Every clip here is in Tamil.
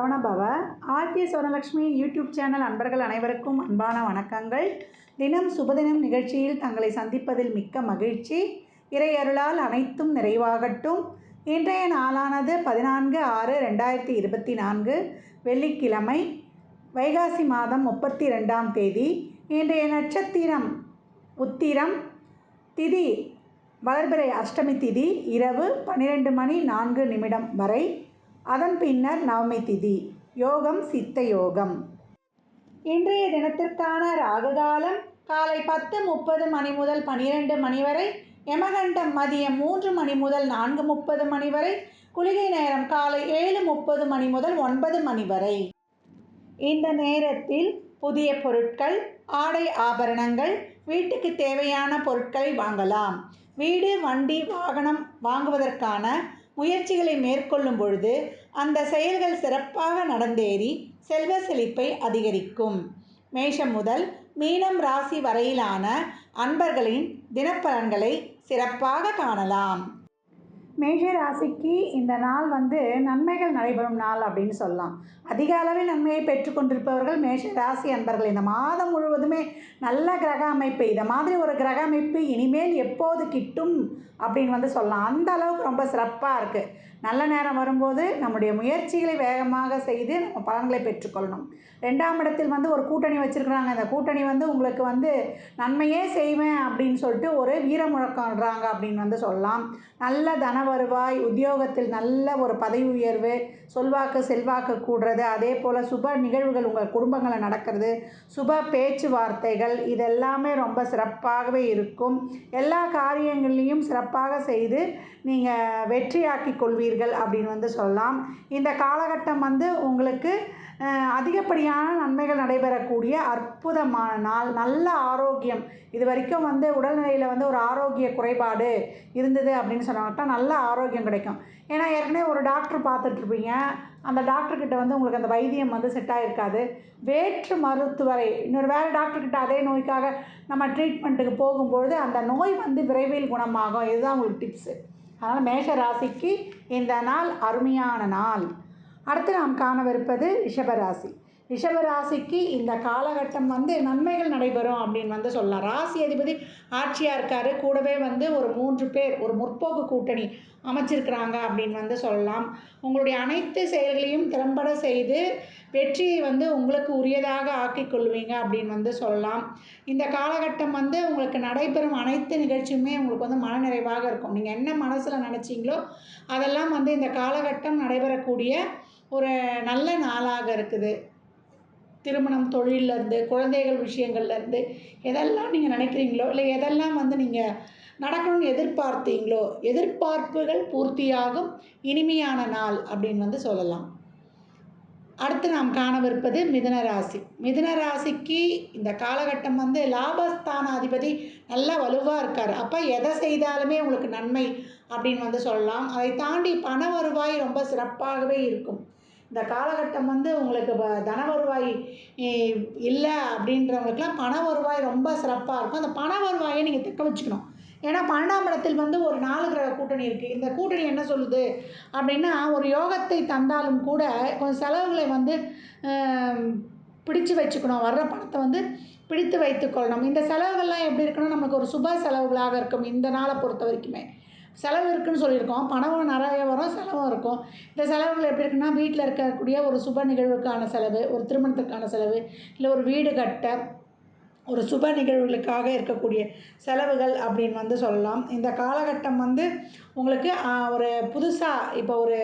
சரவணபவ ஆர்த்தி சுவனலட்சுமி யூடியூப் சேனல் அன்பர்கள் அனைவருக்கும் அன்பான வணக்கங்கள். தினம் சுபதினம் நிகழ்ச்சியில் தங்களை சந்திப்பதில் மிக்க மகிழ்ச்சி. இறையருளால் அனைத்தும் நிறைவாகட்டும். இன்றைய நாளானது பதினான்கு ஆறு ரெண்டாயிரத்தி இருபத்தி நான்கு வெள்ளிக்கிழமை வைகாசி மாதம் முப்பத்தி ரெண்டாம் தேதி. இன்றைய நட்சத்திரம் உத்திரம் திதி வளர்பிறை அஷ்டமி திதி இரவு பன்னிரெண்டு மணி நான்கு நிமிடம் வரை அதன் பின்னர் நவமி திதி யோகம் சித்த யோகம். இன்றைய தினத்திற்கான ராகுகாலம் காலை பத்து முப்பது மணி முதல் பனிரெண்டு மணி வரை யமகண்டம் மதியம் மூன்று மணி முதல் நான்கு முப்பது மணி வரை குளிகை நேரம் காலை ஏழு முப்பது மணி முதல் ஒன்பது மணி வரை. இந்த நேரத்தில் புதிய பொருட்கள் ஆடை ஆபரணங்கள் வீட்டுக்கு தேவையான பொருட்களை வாங்கலாம். வீடு வண்டி வாகனம் வாங்குவதற்கான முயற்சிகளை மேற்கொள்ளும் பொழுது அந்த செயல்கள் சிறப்பாக நடந்தேறி செல்வ செழிப்பை அதிகரிக்கும். மேஷம் முதல் மீனம் ராசி வரையிலான அன்பர்களின் தினப்பலன்களை சிறப்பாக காணலாம். மேஷ ராசிக்கு இந்த நாள் வந்து நன்மைகள் நடைபெறும் நாள் அப்படின்னு சொல்லலாம். அதிக அளவில் நன்மையை பெற்றுக்கொண்டிருப்பவர்கள் மேஷ ராசி அன்பர்கள். இந்த மாதம் முழுவதுமே நல்ல கிரக அமைப்பு. இதை மாதிரி ஒரு கிரக அமைப்பு இனிமேல் எப்போது கிட்டும் அப்படின்னு வந்து சொல்லலாம். அந்த அளவுக்கு ரொம்ப சிறப்பாக இருக்குது நல்ல நேரம் வரும்போது நம்முடைய முயற்சிகளை வேகமாக செய்து நம்ம பலன்களை பெற்றுக்கொள்ளணும். ரெண்டாம் இடத்தில் வந்து ஒரு கூட்டணி வச்சுருக்குறாங்க. இந்த கூட்டணி வந்து உங்களுக்கு வந்து நன்மையே செய்வேன் அப்படின்னு சொல்லிட்டு ஒரு வீர முழக்கம்ன்றாங்க அப்படின்னு வந்து சொல்லலாம். நல்ல தன வருவாய் உத்தியோகத்தில் நல்ல ஒரு பதவி உயர்வு சொல்வாக்கு செல்வாக்கு கூடுறது அதே போல் சுப நிகழ்வுகள் உங்கள் குடும்பங்களில் நடக்கிறது சுப பேச்சுவார்த்தைகள் இதெல்லாமே ரொம்ப சிறப்பாகவே இருக்கும். எல்லா காரியங்களையும் சிறப்பாக செய்து நீங்கள் வெற்றியாக்கி கொள்வீர்கள். அப்படின்னு வந்து சொல்லலாம். இந்த காலகட்டம் வந்து உங்களுக்கு அதிகப்படியான நன்மைகள் நடைபெறக்கூடிய அற்புதமான நாள். நல்ல ஆரோக்கியம். இது வரைக்கும் வந்து உடல்நிலையில் வந்து ஒரு ஆரோக்கிய குறைபாடு இருந்தது அப்படின்னு சொன்னாங்கட்டா நல்ல ஆரோக்கியம் கிடைக்கும். ஏன்னா ஏற்கனவே ஒரு டாக்டர் பார்த்துட்ருப்பீங்க. அந்த டாக்டர்கிட்ட வந்து உங்களுக்கு அந்த வைத்தியம் வந்து செட் ஆகிருக்காது வேற்று மருத்துவரை இன்னொரு வேறு டாக்டர்கிட்ட அதே நோய்க்காக நம்ம ட்ரீட்மெண்ட்டுக்கு போகும்பொழுது அந்த நோய் வந்து விரைவில் குணமாகும். இதுதான் உங்களுக்கு டிப்ஸு அதனால் மேஷ ராசிக்கு இந்த நாள் அருமையான நாள். அடுத்து நாம் காணவிருப்பது ரிஷபராசி. ரிஷபராசிக்கு இந்த காலகட்டம் வந்து நன்மைகள் நடைபெறும் அப்படின்னு வந்து சொல்லலாம். ராசி அதிபதி ஆட்சியாக இருக்கார். கூடவே வந்து ஒரு மூன்று பேர் ஒரு முற்போக்கு கூட்டணி அமைச்சிருக்கிறாங்க அப்படின்னு வந்து சொல்லலாம். உங்களுடைய அனைத்து செயல்களையும் திறம்பட செய்து வெற்றியை வந்து உங்களுக்கு உரியதாக ஆக்கிக் கொள்வீங்க அப்படின்னு வந்து சொல்லலாம். இந்த காலகட்டம் வந்து உங்களுக்கு நடைபெறும் அனைத்து நிகழ்ச்சியுமே உங்களுக்கு வந்து மனநிறைவாக இருக்கும். நீங்கள் என்ன மனசில் நினச்சிங்களோ அதெல்லாம் வந்து இந்த காலகட்டம் நடைபெறக்கூடிய ஒரு நல்ல நாளாக இருக்குது. திருமணம் தொழிலேருந்து குழந்தைகள் விஷயங்கள்லேருந்து எதெல்லாம் நீங்கள் நினைக்கிறீங்களோ இல்லை எதெல்லாம் வந்து நீங்கள் நடக்கணும்னு எதிர்பார்த்தீங்களோ எதிர்பார்ப்புகள் பூர்த்தியாகும் இனிமையான நாள் அப்படின்னு வந்து சொல்லலாம். அடுத்து நாம் காணவிருப்பது மிதுன ராசி. மிதுன ராசிக்கு இந்த காலகட்டம் வந்து லாபஸ்தான அதிபதி நல்லா வலுவாக இருக்கார். அப்போ எதை செய்தாலுமே உங்களுக்கு நன்மை அப்படின்னு வந்து சொல்லலாம். அதை தாண்டி பண வருவாய் ரொம்ப சிறப்பாகவே இருக்கும். இந்த காலகட்டம் வந்து உங்களுக்கு தன வருவாய் இல்லை அப்படின்றவங்களுக்குலாம் பண வருவாய் ரொம்ப சிறப்பாக இருக்கும். அந்த பண வருவாயை நீங்கள் தக்க வச்சுக்கணும். ஏன்னா பன்னெண்டாம் இடத்தில் வந்து ஒரு நாலு கிரக கூட்டணி இருக்குது இந்த கூட்டணி என்ன சொல்லுது? அப்படின்னா ஒரு யோகத்தை தந்தாலும் கூட கொஞ்சம் செலவுகளை வந்து பிடிச்சு வச்சுக்கணும். வர்ற பணத்தை வந்து பிடித்து வைத்துக்கொள்ளணும் இந்த செலவுகள்லாம் எப்படி இருக்குன்னா நமக்கு ஒரு சுப செலவுகளாக இருக்கும். இந்த நாளை பொறுத்த வரைக்குமே. செலவு இருக்குதுன்னு சொல்லியிருக்கோம். பணம் நிறைய வரும் செலவும் இருக்கும். இந்த செலவுகள் எப்படி இருக்குன்னா வீட்டில் இருக்கக்கூடிய ஒரு சுப நிகழ்வுக்கான செலவு ஒரு திருமணத்துக்கான செலவு இல்லை ஒரு வீடு கட்ட ஒரு சுப நிகழ்வுகளுக்காக இருக்கக்கூடிய செலவுகள் அப்படின்னு வந்து சொல்லலாம். இந்த காலகட்டம் வந்து உங்களுக்கு ஒரு புதுசாக இப்போ ஒரு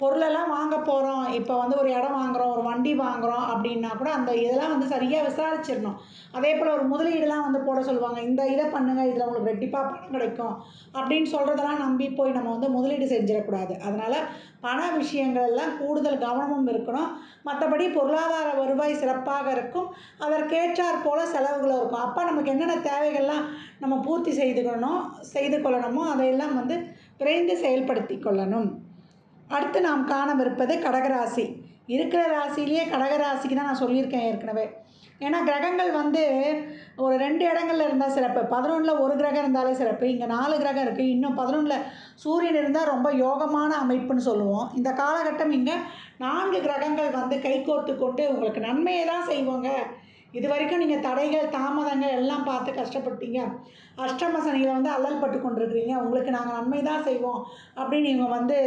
பொருளெல்லாம் வாங்க போகிறோம் இப்போ வந்து ஒரு இடம் வாங்குகிறோம் ஒரு வண்டி வாங்குகிறோம் அப்படின்னா கூட அந்த இதெல்லாம் வந்து சரியாக விசாரிச்சிடணும். அதே போல் ஒரு முதலீடுலாம் வந்து போட சொல்லுவாங்க. இந்த இதை பண்ணுங்கள் இதில் உங்களுக்கு ரெட்டிப்பாக பணம் கிடைக்கும் அப்படின்னு சொல்கிறதெல்லாம் நம்பி போய் நம்ம வந்து முதலீடு செஞ்சிடக்கூடாது. அதனால் பண விஷயங்கள்லாம் கூடுதல் கவனமும் இருக்கணும். மற்றபடி பொருளாதார வருவாய் சிறப்பாக இருக்கும். அதற்கேற்றாற் போல் செலவுகளும் இருக்கும். அப்போ நமக்கு என்னென்ன தேவைகள்லாம் நம்ம பூர்த்தி செய்துக்கணும் செய்து கொள்ளணுமோ அதையெல்லாம் வந்து விரைந்து செயல்படுத்தி கொள்ளணும். அடுத்து நாம் காணவிருப்பது கடகராசி. இருக்கிற ராசியிலேயே கடகராசிக்கு தான் நான் சொல்லியிருக்கேன் ஏற்கனவே. ஏன்னா கிரகங்கள் வந்து ஒரு ரெண்டு இடங்கள்ல இருந்தால் சிறப்பு. பதினொன்றில் ஒரு கிரகம் இருந்தாலே சிறப்பு. இங்கே நாலு கிரகம் இருக்குது இன்னும் பதினொன்றில் சூரியன் இருந்தால் ரொம்ப யோகமான அமைப்புன்னு சொல்லுவோம். இந்த காலகட்டம் இங்கே நான்கு கிரகங்கள் வந்து கைகோர்த்து கொண்டு உங்களுக்கு நன்மையை தான் செய்வாங்க. இது வரைக்கும் நீங்கள் தடைகள் தாமதங்கள் எல்லாம் பார்த்து கஷ்டப்பட்டீங்க. அஷ்டம சனியில் வந்து அல்லல் பட்டு கொண்டிருக்கிறீங்க. உங்களுக்கு நாங்கள் நன்மை தான் செய்வோம். அப்படின்னு இவங்க வந்து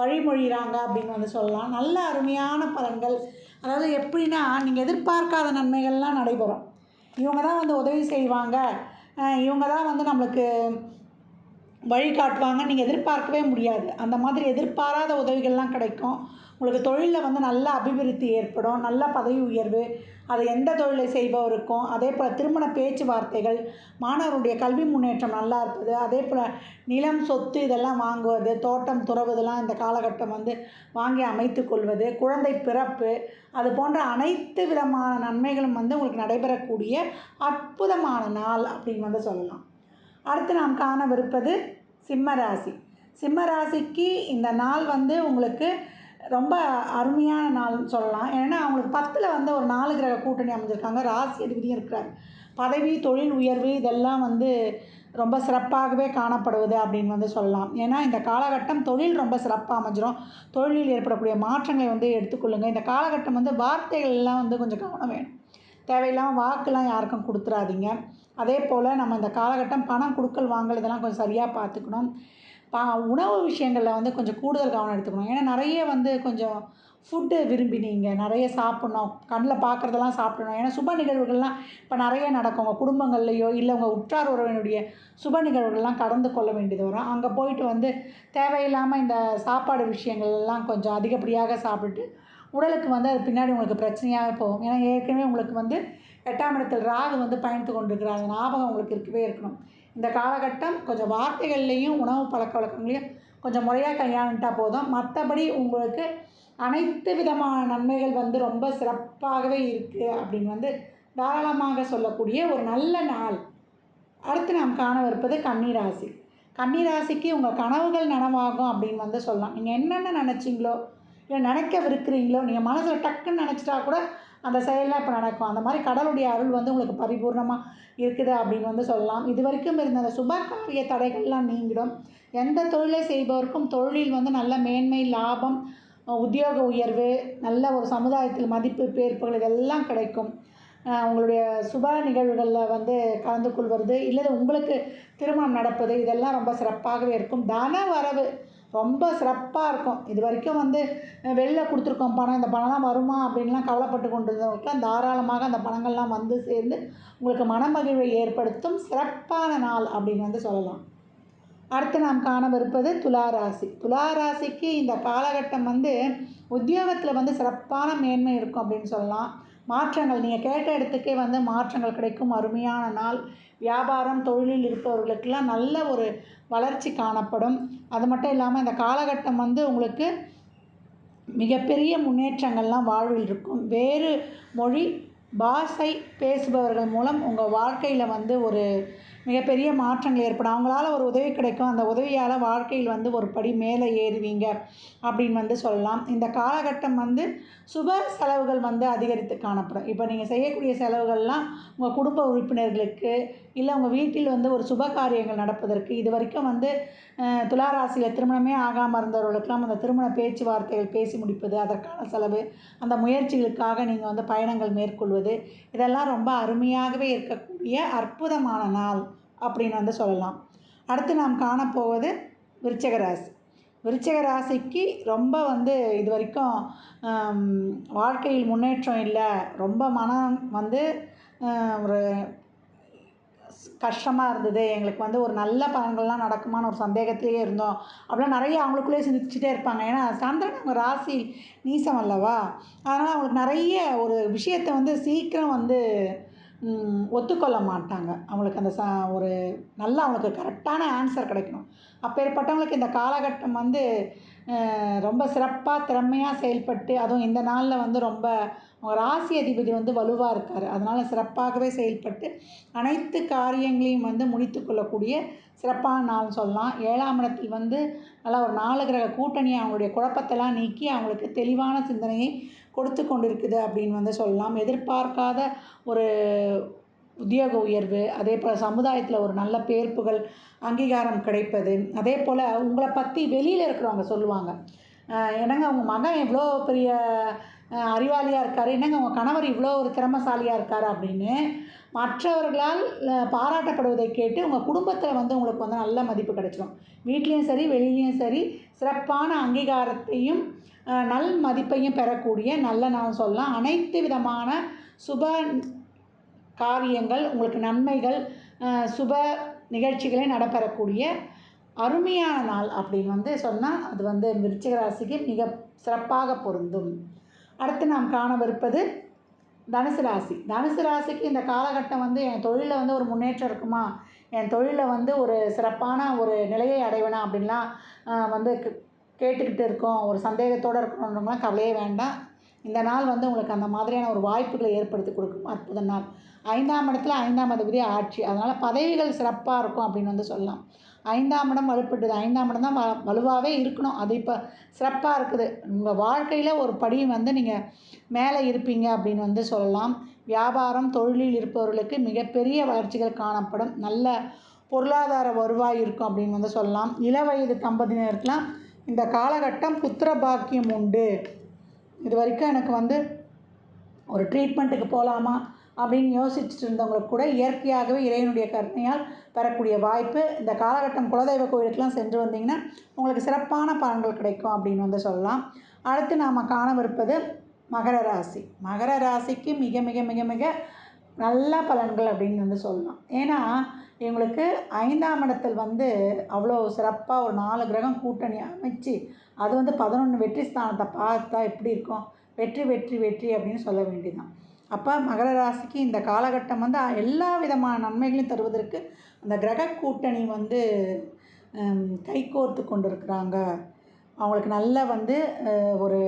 வழிமொழிகிறாங்க அப்படின்னு வந்து சொல்லலாம். நல்ல அருமையான பலன்கள். அதாவது எப்படின்னா நீங்கள் எதிர்பார்க்காத நன்மைகள்லாம் நடைபெறும். இவங்க தான் வந்து உதவி செய்வாங்க. இவங்க தான் வந்து நம்மளுக்கு வழி காட்டுவாங்க. நீங்கள் எதிர்பார்க்கவே முடியாது. அந்த மாதிரி எதிர்பாராத உதவிகள்லாம் கிடைக்கும். உங்களுக்கு தொழிலில் வந்து நல்ல அபிவிருத்தி ஏற்படும். நல்ல பதவி உயர்வு. அது எந்த தொழிலை செய்பவருக்கும் அதே போல் திருமண பேச்சுவார்த்தைகள் மாணவருடைய கல்வி முன்னேற்றம் நல்லா இருப்பது அதே போல் நிலம் சொத்து இதெல்லாம் வாங்குவது தோட்டம் துறவு இதெல்லாம் இந்த காலகட்டம் வந்து வாங்கி அமைத்து கொள்வது குழந்தை பிறப்பு அது போன்ற அனைத்து விதமான நன்மைகளும் வந்து உங்களுக்கு நடைபெறக்கூடிய அற்புதமான நாள் அப்படின்னு வந்து சொல்லலாம். அடுத்து நாம் காணவிருப்பது சிம்ம ராசி. சிம்ம ராசிக்கு இந்த நாள் வந்து உங்களுக்கு ரொம்ப அருமையான நாள்னு சொல்லலாம். ஏன்னா அவங்களுக்கு பத்தில் வந்து ஒரு நாலு கிரக கூட்டணி அமைஞ்சிருக்காங்க. ராசி அதிபதியும் இருக்கிறார். பதவி தொழில் உயர்வு இதெல்லாம் வந்து ரொம்ப சிறப்பாகவே காணப்படுவது அப்படின்னு வந்து சொல்லலாம். ஏன்னா இந்த காலகட்டம் தொழில் ரொம்ப சிறப்பாக அமைஞ்சிரும். தொழிலில் ஏற்படக்கூடிய மாற்றங்களை வந்து எடுத்துக்கொள்ளுங்கள் இந்த காலகட்டம் வந்து வார்த்தைகள் எல்லாம் வந்து கொஞ்சம் கவனம் வேணும். தேவையில்லாமல் வாக்குலாம் யாருக்கும் கொடுத்துறாதீங்க. அதே போல் நம்ம இந்த காலகட்டம் பணம் கொடுக்கல் வாங்கல் இதெல்லாம் கொஞ்சம் சரியாக பார்த்துக்கணும். பா உணவு விஷயங்களில் வந்து கொஞ்சம் கூடுதல் கவனம் எடுத்துக்கணும். ஏன்னா நிறைய வந்து கொஞ்சம் ஃபுட்டு விரும்பி நீங்கள் நிறைய சாப்பிட்ணும். கண்ணில் பார்க்குறதெல்லாம் சாப்பிடணும். ஏன்னா சுப நிகழ்வுகள்லாம் இப்போ நிறைய நடக்கும். உங்கள் குடும்பங்கள்லையோ இல்லை உங்கள் உற்றார் உறவினுடைய சுப நிகழ்வுகள்லாம் கடந்து கொள்ள வேண்டியது வரும். அங்கே போயிட்டு வந்து தேவையில்லாமல் இந்த சாப்பாடு விஷயங்கள்லாம் கொஞ்சம் அதிகப்படியாக சாப்பிட்டுட்டு உடலுக்கு வந்து அது பின்னாடி உங்களுக்கு பிரச்சனையாகவே போகும். ஏன்னா ஏற்கனவே உங்களுக்கு வந்து எட்டாம் இடத்தில் ராகு வந்து பயணித்து கொண்டிருக்கிறார். அந்த ஞாபகம் உங்களுக்கு இருக்கவே இருக்கணும். இந்த காலகட்டம் கொஞ்சம் வார்த்தைகள்லேயும் உணவு பழக்க வழக்கங்களையும் கொஞ்சம் முறையாக கையாண்டுட்டா போதும். மற்றபடி உங்களுக்கு அனைத்து விதமான நன்மைகள் வந்து ரொம்ப சிறப்பாகவே இருக்குது அப்படின்னு வந்து தாராளமாக சொல்லக்கூடிய ஒரு நல்ல நாள். அடுத்து நாம் காணவிருப்பது கன்னிராசி. கன்னிராசிக்கு உங்கள் கனவுகள் நனவாகும் அப்படின்னு வந்து சொல்லலாம். நீங்கள் என்னென்ன நினச்சிங்களோ இல்லை நினைக்கவிருக்கிறீங்களோ நீங்கள் மனசில் டக்குன்னு நினச்சிட்டா கூட அந்த செயல்லாம் இப்போ நடக்கும். அந்த மாதிரி கடவுளுடைய அருள் வந்து உங்களுக்கு பரிபூர்ணமாக இருக்குது அப்படின்னு வந்து சொல்லலாம். இது வரைக்கும் இருந்த அந்த சுப காரிய தடைகள்லாம் நீங்கிடும். எந்த தொழிலை செய்பவருக்கும் தொழிலில் வந்து நல்ல மேன்மை லாபம் உத்தியோக உயர்வு நல்ல ஒரு சமுதாயத்தில் மதிப்பு பேர்ப்புகள் இதெல்லாம் கிடைக்கும். உங்களுடைய சுப நிகழ்வுகளில் வந்து கலந்து கொள்வது இல்லை உங்களுக்கு திருமணம் நடப்பது இதெல்லாம் ரொம்ப சிறப்பாகவே இருக்கும். தன வரவு ரொம்ப சிறப்பாக இருக்கும். இது வரைக்கும் வந்து வெளில கொடுத்துருக்கோம். பணம் இந்த பணம்லாம் வருமா அப்படின்லாம் கவலைப்பட்டு கொண்டிருந்தவங்களுக்குலாம் தாராளமாக அந்த பணங்கள்லாம் வந்து சேர்ந்து உங்களுக்கு மனமகிழ்வை ஏற்படுத்தும் சிறப்பான நாள் அப்படின்னு வந்து சொல்லலாம். அடுத்து நாம் காணவிருப்பது துளாராசி. துளாராசிக்கு இந்த காலகட்டம் வந்து உத்தியோகத்தில் வந்து சிறப்பான மேன்மை இருக்கும் அப்படின்னு சொல்லலாம். மாற்றங்கள் நீங்கள் கேட்ட இடத்துக்கே வந்து மாற்றங்கள் கிடைக்கும். அருமையான நாள். வியாபாரம் தொழிலில் இருப்பவர்களுக்கெல்லாம் நல்ல ஒரு வளர்ச்சி காணப்படும். அது மட்டும் இல்லாமல் இந்த காலகட்டம் வந்து உங்களுக்கு மிகப்பெரிய முன்னேற்றங்கள்லாம் வாழ்வில் இருக்கும். வேறு மொழி பாஷை பேசுபவர்கள் மூலம் உங்கள் வாழ்க்கையில் வந்து ஒரு மிகப்பெரிய மாற்றங்கள் ஏற்படும். அவங்களால ஒரு உதவி கிடைக்கும். அந்த உதவியால் வாழ்க்கையில் வந்து ஒரு படி மேலே ஏறுவீங்க அப்படின்னு வந்து சொல்லலாம். இந்த காலகட்டம் வந்து சுப செலவுகள் வந்து அதிகரித்து காணப்படும். இப்போ நீங்கள் செய்யக்கூடிய செலவுகள்லாம் உங்கள் குடும்ப உறுப்பினர்களுக்கு இல்லை உங்கள் வீட்டில் வந்து ஒரு சுப காரியங்கள் நடப்பதற்கு இது வரைக்கும் வந்து துளாராசியில் திருமணமே ஆகாமல் இருந்தவர்களுக்கெல்லாம் அந்த திருமண பேச்சுவார்த்தைகள் பேசி முடிப்பது அதற்கான செலவு அந்த முயற்சிகளுக்காக நீங்கள் வந்து பயணங்கள் மேற்கொள்வது இதெல்லாம் ரொம்ப அருமையாகவே இருக்கக்கூடிய அற்புதமான நாள். அப்படின்னு வந்து சொல்லலாம். அடுத்து நாம் காணப்போவது விருச்சிக ராசி. விருச்சிக ராசிக்கு ரொம்ப வந்து இது வரைக்கும் வாழ்க்கையில் முன்னேற்றம் இல்லை. ரொம்ப மனம் வந்து ஒரு கஷ்டமாக இருந்தது. எங்களுக்கு வந்து ஒரு நல்ல பலன்கள்லாம் நடக்குமான்னு ஒரு சந்தேகத்திலேயே இருந்தோம். அப்படிலாம் நிறைய அவங்களுக்குள்ளேயே சிந்திச்சுட்டே இருப்பாங்க. ஏன்னா சந்திரன் அவங்க ராசி நீசம் அல்லவா? அதனால் அவங்களுக்கு நிறைய ஒரு விஷயத்தை வந்து சீக்கிரம் வந்து ஒத்துக்கொள்ள மாட்டாங்க. அவங்களுக்கு அந்த ச ஒரு நல்ல அவங்களுக்கு கரெக்டான ஆன்சர் கிடைக்கணும். அப்பேற்பட்டவங்களுக்கு இந்த காலகட்டம் வந்து ரொம்ப சிறப்பாக திறமையாக செயல்பட்டு அதுவும் இந்த நாளில் வந்து ரொம்ப ராசி அதிபதி வந்து வலுவாக இருக்கார். அதனால் சிறப்பாகவே செயல்பட்டு அனைத்து காரியங்களையும் வந்து முடித்து கொள்ளக்கூடிய சிறப்பான நாள்னு சொல்லலாம். ஏழாம் இடத்தில் வந்து நல்லா ஒரு நாலு கிரக கூட்டணி அவங்களுடைய குழப்பத்தெல்லாம் நீக்கி அவங்களுக்கு தெளிவான சிந்தனையை கொடுத்து கொண்டிருக்குது அப்படின்னு வந்து சொல்லலாம். எதிர்பார்க்காத ஒரு உத்தியோக உயர்வு அதே போல் சமுதாயத்தில் ஒரு நல்ல பேர் புகழ் அங்கீகாரம் கிடைப்பது அதே போல் உங்களை பற்றி வெளியில் இருக்கிறவங்க சொல்லுவாங்க. என்னங்க உங்கள் மகன் எவ்வளோ பெரிய அறிவாளியாக இருக்கார் என்னங்க உங்கள் கணவர் இவ்வளோ ஒரு திறமசாலியாக இருக்கார் அப்படின்னு மற்றவர்களால் பாராட்டப்படுவதை கேட்டு உங்கள் குடும்பத்தில் வந்து உங்களுக்கு வந்து நல்ல மதிப்பு கிடைச்சிடும் வீட்லேயும் சரி வெளியிலையும் சரி சிறப்பான அங்கீகாரத்தையும் நல் மதிப்பையும் பெறக்கூடிய நல்ல நான் சொல்லலாம் அனைத்து விதமான சுப காரியங்கள் உங்களுக்கு நன்மைகள் சுப நிகழ்ச்சிகளை நடைபெறக்கூடிய அருமையான நாள் அப்படின்னு வந்து சொன்னால் அது வந்து விருச்சிக ராசிக்கு மிக சிறப்பாக பொருந்தும். அடுத்து நாம் காணவிருப்பது தனுசு ராசி. தனுசு ராசிக்கு இந்த காலகட்டம் வந்து என் தொழிலில் வந்து ஒரு முன்னேற்றம் இருக்குமா? என் தொழிலில் வந்து ஒரு சிறப்பான ஒரு நிலையை அடைவேனா அப்படின்லாம் வந்து கேட்டுக்கிட்டு இருக்கோம். ஒரு சந்தேகத்தோடு இருக்கணுன்றவங்களாம் கவலையே வேண்டாம். இந்த நாள் வந்து உங்களுக்கு அந்த மாதிரியான ஒரு வாய்ப்புகளை ஏற்படுத்தி கொடுக்கும் அற்புத நாள். ஐந்தாம் இடத்துல ஐந்தாம் அதிபதி ஆட்சி. அதனால் பதவிகள் சிறப்பாக இருக்கும் அப்படின்னு வந்து சொல்லலாம். ஐந்தாம் இடம் வலுப்பட்டது ஐந்தாம் இடம் தான் வ வலுவாகவே இருக்கணும். அது இப்போ சிறப்பாக இருக்குது. உங்கள் வாழ்க்கையில் ஒரு படி வந்து நீங்கள் மேலே இருப்பீங்க அப்படின்னு வந்து சொல்லலாம். வியாபாரம் தொழிலில் இருப்பவர்களுக்கு மிகப்பெரிய வளர்ச்சிகள் காணப்படும். நல்ல பொருளாதார வருவாய் இருக்கும் அப்படின்னு வந்து சொல்லலாம். இளவயது தம்பதியினருக்கெலாம் இந்த காலகட்டம் புத்திர பாக்கியம் உண்டு. இது வரைக்கும் எனக்கு வந்து ஒரு ட்ரீட்மெண்ட்டுக்கு போகலாமா அப்படின்னு யோசிச்சுட்டு இருந்தவங்களுக்கு கூட இயற்கையாகவே இறைவனுடைய கருணையால் பெறக்கூடிய வாய்ப்பு இந்த காலகட்டம் குலதெய்வ கோயிலுக்கெலாம் சென்று வந்தீங்கன்னா உங்களுக்கு சிறப்பான பலன்கள் கிடைக்கும் அப்படின்னு வந்து சொல்லலாம். அடுத்து நாம் காணவிருப்பது மகர ராசி. மகர ராசிக்கு மிக மிக மிக மிக நல்ல பலன்கள் அப்படின்னு வந்து சொல்லலாம். ஏன்னா இவங்களுக்கு ஐந்தாம் இடத்தில் வந்து அவ்வளோ சிறப்பாக ஒரு நாலு கிரகம் கூட்டணி அமைச்சு அது வந்து பதினொன்று வெற்றி ஸ்தானத்தை பார்த்தா எப்படி இருக்கும்? வெற்றி வெற்றி வெற்றி அப்படின்னு சொல்ல வேண்டியதுதான். அப்போ மகர ராசிக்கு இந்த காலகட்டம் வந்து எல்லா விதமான நன்மைகளையும் தருவதற்கு அந்த கிரக கூட்டணி வந்து கைகோர்த்து கைகோர்த்து கொண்டிருக்கிறாங்க. அவங்களுக்கு நல்ல வந்து ஒரு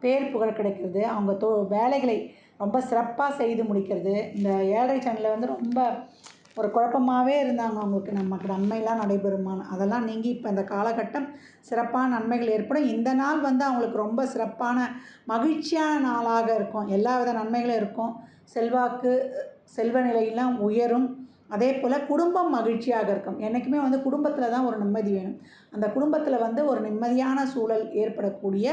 பேர் புகழ் கிடைக்கிறது. அவங்க தொ வேலைகளை ரொம்ப சிறப்பாக செய்து முடிக்கிறது. இந்த ஏழரை சேனலில் வந்து ரொம்ப ஒரு குழப்பமாகவே இருந்தாங்க அவங்களுக்கு. நமக்கு நன்மைலாம் நடைபெறுமான்னு. அதெல்லாம் நீங்கி இப்போ இந்த காலகட்டம் சிறப்பான நன்மைகள் ஏற்படும். இந்த நாள் வந்து அவங்களுக்கு ரொம்ப சிறப்பான மகிழ்ச்சியான நாளாக இருக்கும். எல்லா வித நன்மைகளும் இருக்கும். செல்வாக்கு செல்வ நிலையெல்லாம் உயரும். அதே போல் குடும்பம் மகிழ்ச்சியாக இருக்கும். என்றைக்குமே வந்து குடும்பத்தில் தான் ஒரு நிம்மதி வேணும். அந்த குடும்பத்தில் வந்து ஒரு நிம்மதியான சூழல் ஏற்படக்கூடிய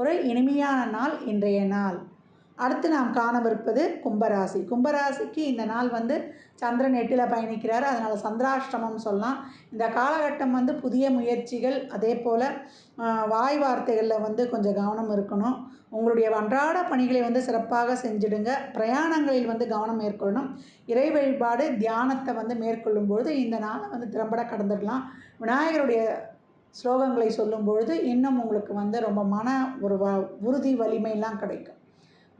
ஒரு இனிமையான நாள் இன்றைய நாள். அடுத்து நாம் காணவிருப்பது கும்பராசி. கும்பராசிக்கு இந்த நாள் வந்து சந்திரன் எட்டில் பயணிக்கிறார். அதனால் சந்திராஷ்டமம் சொல்லலாம். இந்த காலகட்டம் வந்து புதிய முயற்சிகள் அதே போல் வாய் வார்த்தைகளில் வந்து கொஞ்சம் கவனம் இருக்கணும். உங்களுடைய அன்றாட பணிகளை வந்து சிறப்பாக செஞ்சிடுங்க. பிரயாணங்களில் வந்து கவனம் மேற்கொள்ளணும். இறை வழிபாடு தியானத்தை வந்து மேற்கொள்ளும் பொழுது இந்த நாளை வந்து திறம்பட கடந்துடலாம். விநாயகருடைய ஸ்லோகங்களை சொல்லும் பொழுது இன்னும் உங்களுக்கு வந்து ரொம்ப மன ஒரு வ உறுதி வலிமையெல்லாம் கிடைக்கும்.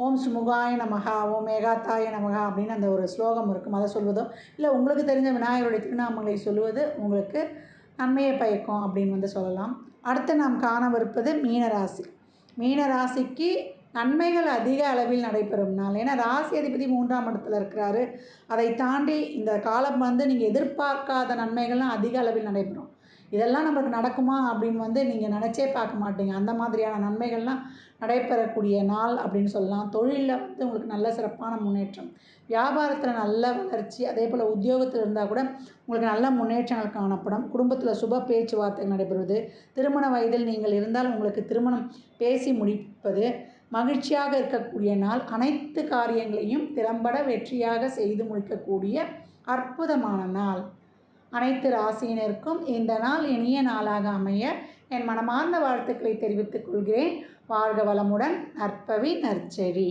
ஓம் சுமுகாய நமகா ஓம் ஏகாத்தாய நமகா அப்படின்னு அந்த ஒரு ஸ்லோகம் இருக்கும். அதை சொல்வதோ இல்லை உங்களுக்கு தெரிஞ்ச விநாயகருடைய திருநாமங்களை சொல்லுவது உங்களுக்கு நன்மையை பயக்கும் அப்படின்னு வந்து சொல்லலாம். அடுத்து நாம் காணவிருப்பது மீனராசி. மீனராசிக்கு நன்மைகள் அதிக அளவில் நடைபெறும் நாள். ஏன்னா ராசி அதிபதி மூன்றாம் இடத்துல இருக்கிறாரு. அதை தாண்டி இந்த காலம் வந்து நீங்கள் எதிர்பார்க்காத நன்மைகள்லாம் அதிக அளவில் நடைபெறும். இதெல்லாம் நம்மளுக்கு நடக்குமா அப்படின்னு வந்து நீங்கள் நினச்சே பார்க்க மாட்டீங்க. அந்த மாதிரியான நன்மைகள்லாம் நடைபெறக்கூடிய நாள் அப்படின்னு சொல்லலாம். தொழிலில் வந்து உங்களுக்கு நல்ல சிறப்பான முன்னேற்றம். வியாபாரத்தில் நல்ல வளர்ச்சி அதே போல் உத்தியோகத்தில் இருந்தால் கூட உங்களுக்கு நல்ல முன்னேற்றங்கள் காணப்படும். குடும்பத்தில் சுப பேச்சுவார்த்தை நடைபெறுவது. திருமண வயதில் நீங்கள் இருந்தால் உங்களுக்கு திருமணம் பேசி முடிப்பது மகிழ்ச்சியாக இருக்கக்கூடிய நாள். அனைத்து காரியங்களையும் திறம்பட வெற்றியாக செய்து முடிக்கக்கூடிய அற்புதமான நாள். அனைத்து ராசியினருக்கும் இந்த நாள் இனிய நாளாக அமைய என் மனமார்ந்த வாழ்த்துக்களை தெரிவித்துக் கொள்கிறேன். வாழ்க வளமுடன் நற்பவி நற்செழி.